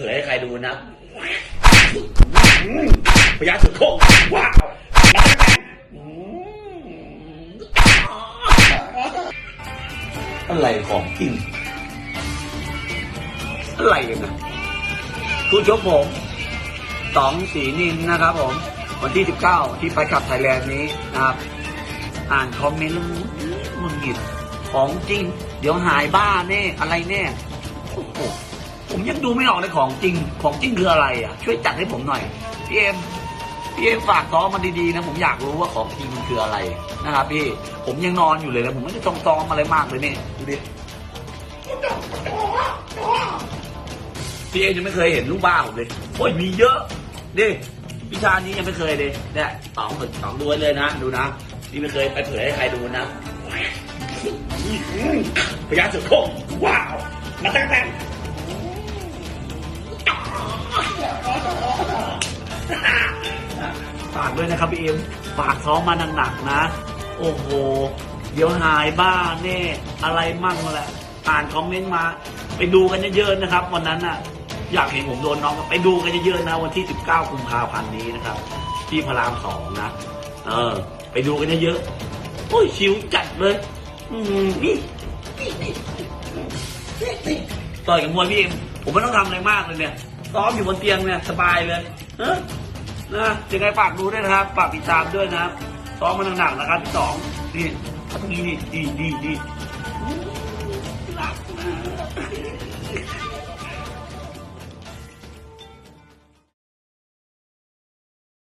เผยให้ใครดูนะพยาสุดโคงว้าวมาตั้งแต่อืมอะไรของจริงอะไรกันนะผู้ชมผมสองสีนินนะครับผม วันที่ 19 ที่ไปขับไทยแลนด์นี้นะครับ อ่านคอมเมนต์แล้วมึงหงิดของจริง เดี๋ยวหายบ้าแน่ อะไรแน่โอ้โห ผมยังดูไม่ออกเลยของจริง ของจริงคืออะไรอะ ช่วยจัดให้ผมหน่อยพี่เอ็มพี่เอ็มฝากซ้อมมาดีๆนะ ผมอยากรู้ว่าของจริงมันคืออะไรนะครับพี่ ผมยังนอนอยู่เลยนะผมไม่ได้ต้องซ้อมอะไรมากเลยเนี่ยดูดิพี่เอ็มยังไม่เคยเห็นลูกบ้าผมเลยโอ้ยมีเยอะดิวิชานี้ยังไม่เคยเลยเนี่ยสองฝึกสองดูไว้เลยนะดูนะพี่ไม่เคยไปเผยให้ใครดูนะพยาสุดโคงว้าวมาตั้งแต่ ด้วยนะครับพี่เอ็มฝากซ้อมมาหนักๆนะ โอ้โห เดี๋ยวหายบ้าแน่อะไรมั่งแหละอ่านคอมเมนต์มา ไปดูกันเยอะๆนะครับ วันนั้นน่ะ อยากเห็นผมโดนน้องไปดูกันเยอะๆนะ วันที่ 19กุมภาพันธ์นี้นะครับ ที่พระรามสองนะ เออ ไปดูกันเยอะๆโอ้ยชิวจัดเลย อืมนี่ต่อยกับมวยพี่เอ็มผมไม่ต้องทำอะไรมากเลยเนี่ยซ้อมอยู่บนเตียงเนี่ยสบายเลยเออ นะยังไงฝากดูด้วยนะครับฝากติดตามด้วยนะครับซ้อมมาหนักๆนะครับที่สองนี่ทำนี้นี่ดีดีดีรักนะ